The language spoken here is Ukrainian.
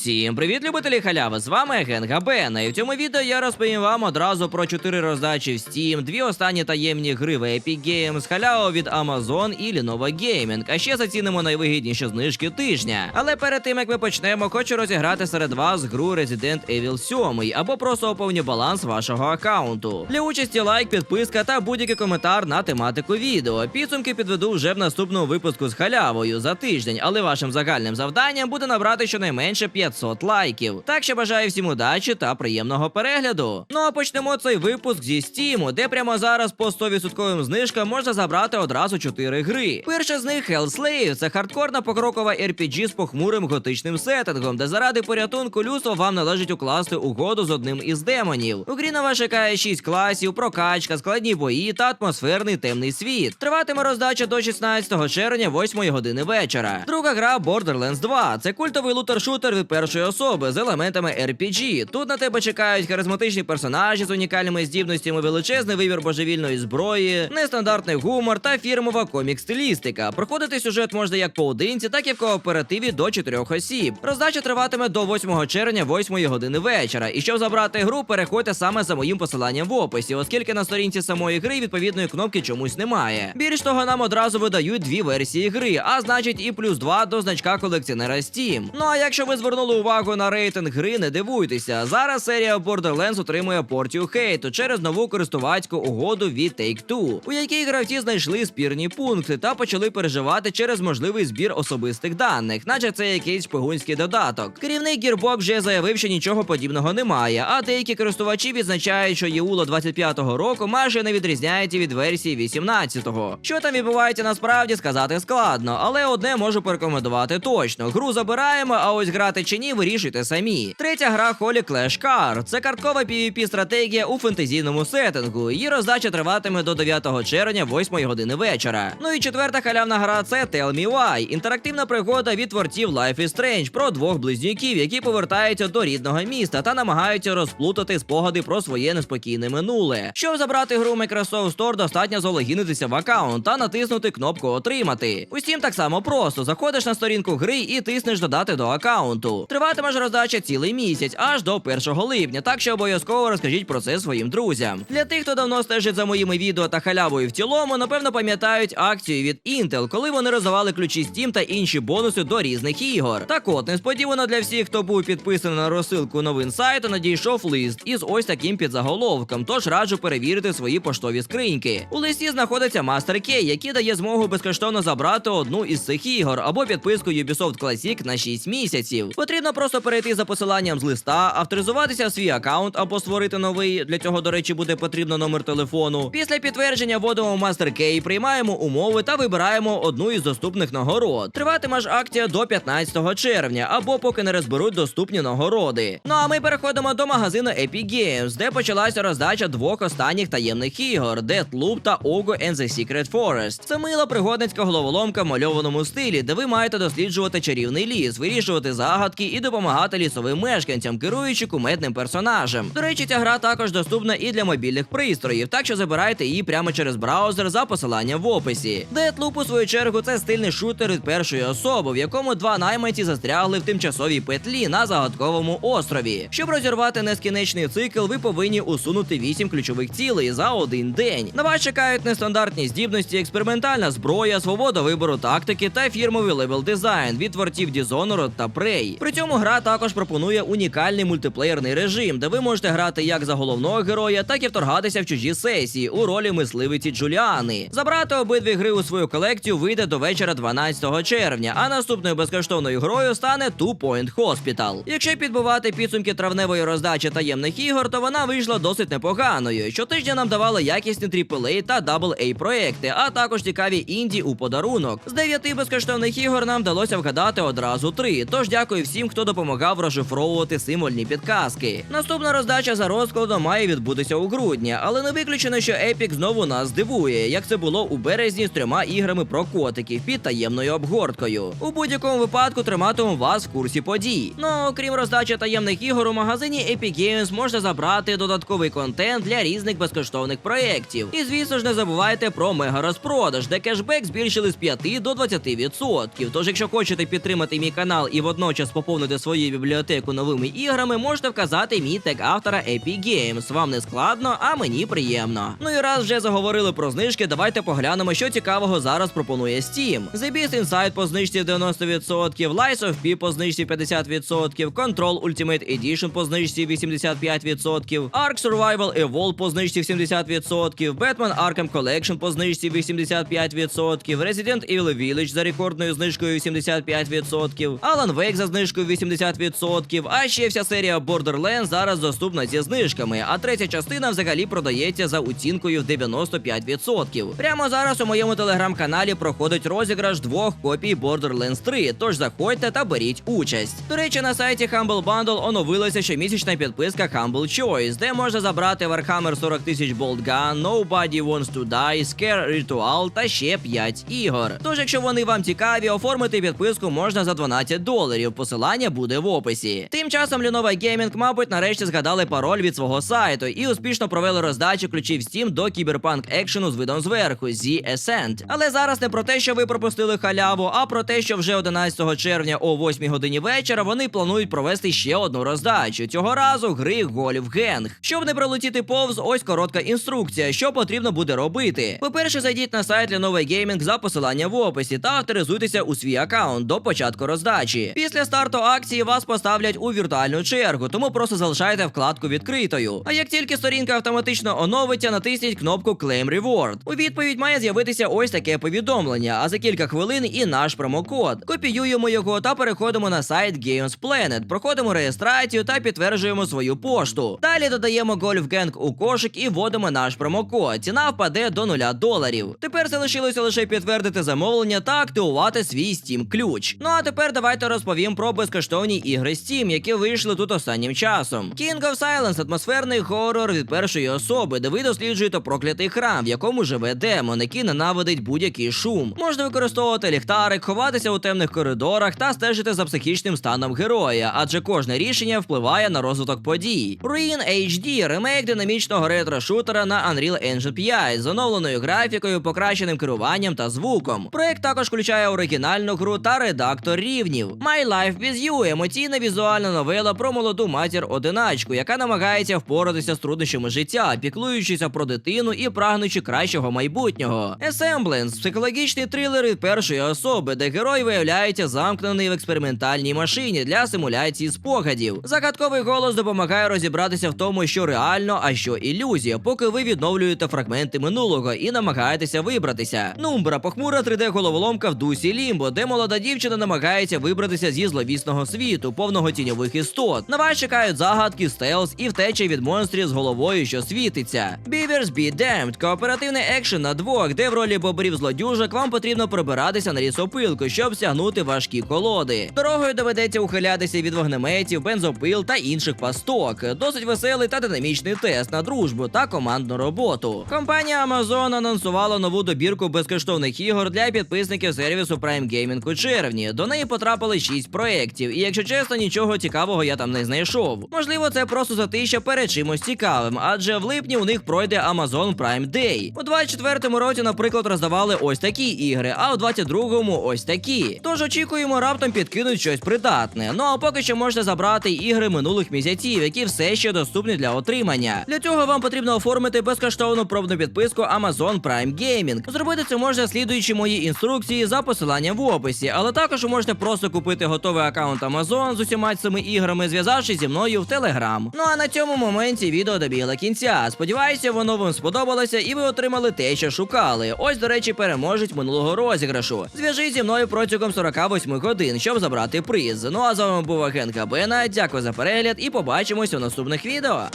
Всім привіт, любителі халяви! З вами Генга Бена. І в цьому відео я розповім вам одразу про 4 роздачі в Steam, дві останні таємні гри в Epic Games, халяву від Amazon і Lenovo Gaming. А ще зацінимо найвигідніші знижки тижня. Але перед тим як ми почнемо, хочу розіграти серед вас гру Resident Evil 7 або просто оповню баланс вашого аккаунту. Для участі лайк, підписка та будь-який коментар на тематику відео. Підсумки підведу вже в наступному випуску з халявою за тиждень, але вашим загальним завданням буде набрати щонайменше 500 лайків. Так що бажаю всім удачі та приємного перегляду. Ну а почнемо цей випуск зі Steam, де прямо зараз по 100% знижкам можна забрати одразу 4 гри. Перша з них Hellslave – це хардкорна покрокова RPG з похмурим готичним сеттингом, де заради порятунку людства вам належить укласти угоду з одним із демонів. У грі на вас чекає 6 класів, прокачка, складні бої та атмосферний темний світ. Триватиме роздача до 16 червня, 8 години вечора. Друга гра Borderlands 2. Це культовий лутер-шутер від першої особи з елементами RPG. Тут на тебе чекають харизматичні персонажі з унікальними здібностями, величезний вибір божевільної зброї, нестандартний гумор та фірмова комік-стилістика. Проходити сюжет можна як поодинці, так і в кооперативі до 4 осіб. Роздача триватиме до 8 червня, 8 години вечора. І щоб забрати гру, переходьте саме за моїм посиланням в описі, оскільки на сторінці самої гри відповідної кнопки чомусь немає. Більш того, нам одразу видають дві версії гри, а значить і плюс 2 до значка колекціонера Steam. Ну а якщо ви звернули увагу на рейтинг гри, не дивуйтеся. Зараз серія Borderlands отримує порцію хейту через нову користувацьку угоду від Take-Two, у якій гравці знайшли спірні пункти та почали переживати через можливий збір особистих даних, наче це якийсь шпигунський додаток. Керівник Gearbox вже заявив, що нічого подібного немає, а деякі користувачі відзначають, що ЄУЛО 25-го року майже не відрізняється від версії 18-го. Що там відбувається насправді, сказати складно, але одне можу порекомендувати точно: гру забираємо, а ось грати чи ні, вирішуйте самі. Третя гра Holy Clash Card. Це карткова pvp стратегія у фентезійному сеттингу. Її роздача триватиме до 9 червня, 8 години вечора. Ну і четверта халявна гра це Tell Me Why. Інтерактивна пригода від творців Life is Strange про двох близнюків, які повертаються до рідного міста та намагаються розплутати спогади про своє неспокійне минуле. Щоб забрати гру Microsoft Store, достатньо залогінитися в аккаунт та натиснути кнопку Отримати. Усім так само просто заходиш на сторінку гри і тиснеш додати до аккаунту. Триватиме ж роздача цілий місяць, аж до 1 липня, так що обов'язково розкажіть про це своїм друзям. Для тих, хто давно стежить за моїми відео та халявою в цілому, напевно пам'ятають акцію від Intel, коли вони роздавали ключі Steam та інші бонуси до різних ігор. Так от, несподівано для всіх, хто був підписаний на розсилку новин сайту, надійшов лист із ось таким підзаголовком. Тож раджу перевірити свої поштові скриньки. У листі знаходиться Master Key, який дає змогу безкоштовно забрати одну із цих ігор або підписку Ubisoft Classic на 6 місяців. Потрібно просто перейти за посиланням з листа, авторизуватися в свій аккаунт або створити новий. Для цього, до речі, буде потрібно номер телефону. Після підтвердження вводимо Master Key, приймаємо умови та вибираємо одну із доступних нагород. Триватиме ж акція до 15 червня, або поки не розберуть доступні нагороди. Ну а ми переходимо до магазину Epic Games, де почалася роздача двох останніх таємних ігор: Deathloop та Ogo and the Secret Forest. Це мила пригодницька головоломка в мальованому стилі, де ви маєте досліджувати чарівний ліс, вирішувати загадки і допомагати лісовим мешканцям, керуючи куметним персонажем. До речі, ця гра також доступна і для мобільних пристроїв, так що забирайте її прямо через браузер за посиланням в описі. Deathloop, у свою чергу, це стильний шутер від першої особи, в якому два найманці застрягли в тимчасовій петлі на загадковому острові. Щоб розірвати нескінченний цикл, ви повинні усунути вісім ключових цілей за один день. На вас чекають нестандартні здібності, експериментальна зброя, свобода вибору тактики та фірмовий левел дизайн від творців Dishonored та Prey. При цьому гра також пропонує унікальний мультиплеєрний режим, де ви можете грати як за головного героя, так і вторгатися в чужі сесії у ролі мисливиці Джуліани. Забрати обидві гри у свою колекцію вийде до вечора 12 червня, а наступною безкоштовною грою стане Two Point Hospital. Якщо підбивати підсумки травневої роздачі таємних ігор, то вона вийшла досить непоганою. Щотижня нам давали якісні AAA та AA проекти, а також цікаві інді у подарунок. З дев'яти безкоштовних ігор нам вдалося вгадати одразу три. Тож дякую всім, хто допомагав розшифровувати символьні підказки. Наступна роздача за розкладом має відбутися у грудні, але не виключено, що Epic знову нас здивує, як це було у березні з трьома іграми про котиків під таємною обгорткою. У будь-якому випадку триматиму вас в курсі подій. Ну окрім роздачі таємних ігор у магазині Epic Games можна забрати додатковий контент для різних безкоштовних проєктів. І звісно ж не забувайте про мега розпродаж, де кешбек збільшили з 5 до 20%. Тож, якщо хочете підтримати мій канал і водночас поповнити свою бібліотеку новими іграми, можете вказати мій тег автора Epic Games. Вам не складно, а мені приємно. Ну і раз вже заговорили про знижки, давайте поглянемо, що цікавого зараз пропонує Steam. The Beast Inside по знижці 90%, Lies of P по знижці 50%, Control Ultimate Edition по знижці 85%, Ark Survival Evolved по знижці 70%, Batman Arkham Collection по знижці 85%, Resident Evil Village за рекордною знижкою 85%, Alan Wake за знижкою 80%, а ще вся серія Borderlands зараз доступна зі знижками, а третя частина взагалі продається за оцінкою в 95%. Прямо зараз у моєму телеграм-каналі проходить розіграш двох копій Borderlands 3, тож заходьте та беріть участь. До речі, на сайті Humble Bundle оновилася щомісячна підписка Humble Choice, де можна забрати Warhammer 40 тисяч Bolt Gun, Nobody Wants to Die, Scare Ritual та ще 5 ігор. Тож, якщо вони вам цікаві, оформити підписку можна за 12 доларів. Посилання буде в описі. Тим часом Lenovo Gaming, мабуть, нарешті згадали пароль від свого сайту і успішно провели роздачу ключів Steam до Cyberpunk екшену з видом зверху The Ascent. Але зараз не про те, що ви пропустили халяву, а про те, що вже 11 червня о 8 годині вечора вони планують провести ще одну роздачу. Цього разу гри Golf Gang. Щоб не пролетіти повз, ось коротка інструкція, що потрібно буде робити. По-перше, зайдіть на сайт Lenovo Gaming за посиланням в описі та авторизуйтеся у свій аккаунт до початку роздачі. Після старту акції вас поставлять у віртуальну чергу, тому просто залишайте вкладку відкритою. А як тільки сторінка автоматично оновиться, натисніть кнопку Claim Reward. У відповідь має з'явитися ось таке повідомлення, а за кілька хвилин і наш промокод. Копіюємо його та переходимо на сайт Games Planet, проходимо реєстрацію та підтверджуємо свою пошту. Далі додаємо Golf Gang у кошик і вводимо наш промокод. Ціна впаде до 0 доларів. Тепер залишилося лише підтвердити замовлення та активувати свій Steam ключ. Ну а тепер давайте розповім про безкоштовні ігри Steam, які вийшли тут останнім часом. King of Silence – атмосферний хорор від першої особи, де ви досліджуєте проклятий храм, в якому живе демон, який ненавидить будь-який шум. Можна використовувати ліхтарик, ховатися у темних коридорах та стежити за психічним станом героя, адже кожне рішення впливає на розвиток подій. Ruin HD – ремейк динамічного ретро-шутера на Unreal Engine 5 з оновленою графікою, покращеним керуванням та звуком. Проект також включає оригінальну гру та редактор рівнів. My Life with You – емоційна візуальна новела про молоду матір одиначку, яка намагається впоратися з труднощами життя, піклуючися про дитину і прагнучи кращого майбутнього. Assemblance – психологічний трилер від першої особи, де герой виявляється замкнений в експериментальній машині для симуляції спогадів. Загадковий голос допомагає розібратися в тому, що реально, а що ілюзія, поки ви відновлюєте фрагменти минулого і намагаєтеся вибратися. Нумбра похмура 3D-головоломка в дусі Лімбо, де молода дівчина намагається вибратися зі зловісного світу, повного тіньових істот. На вас чекають загадки, стелс і втеча від монстрів з головою, що світиться. Beavers Be Damned – кооперативний екшен на двох, де в ролі бобрів злодюжок вам потрібно пробиратися на лісопилку, щоб стягнути важкі колоди. Дорогою доведеться ухилятися від вогнеметів, бензопил та інших пасток. Досить веселий та динамічний тест на дружбу та командну роботу. Компанія Amazon анонсувала нову добірку безкоштовних ігор для підписників сервісу Prime Gaming у червні. До неї потрапили 6 проєктів, і якщо чесно, нічого цікавого я там не знайшов. Можливо, це просто затища перед чимось цікавим, адже в липні у них пройде Amazon Prime Day. У 24-му році, наприклад, роздавали ось такі ігри, а у 22-му ось такі. Тож очікуємо, раптом підкинуть щось придатне. Ну а поки що можете забрати ігри минулих місяців, які все ще доступні для отримання. Для цього вам потрібно оформити безкоштовну пробну підписку Amazon Prime Gaming. Зробити це можна слідуючи мої інструкції за посиланням в описі, але також можете просто купити готовий аккаунт Amazon з усіма цими іграми, зв'язавшись зі мною в Телеграм. Ну а на цьому моменті відео добігло кінця. Сподіваюся, воно вам сподобалося і ви отримали те, що шукали. Ось, до речі, переможець минулого розіграшу. Зв'яжись зі мною протягом 48 годин, щоб забрати приз. Ну а з вами був агент Габена. Дякую за перегляд і побачимось у наступних відео.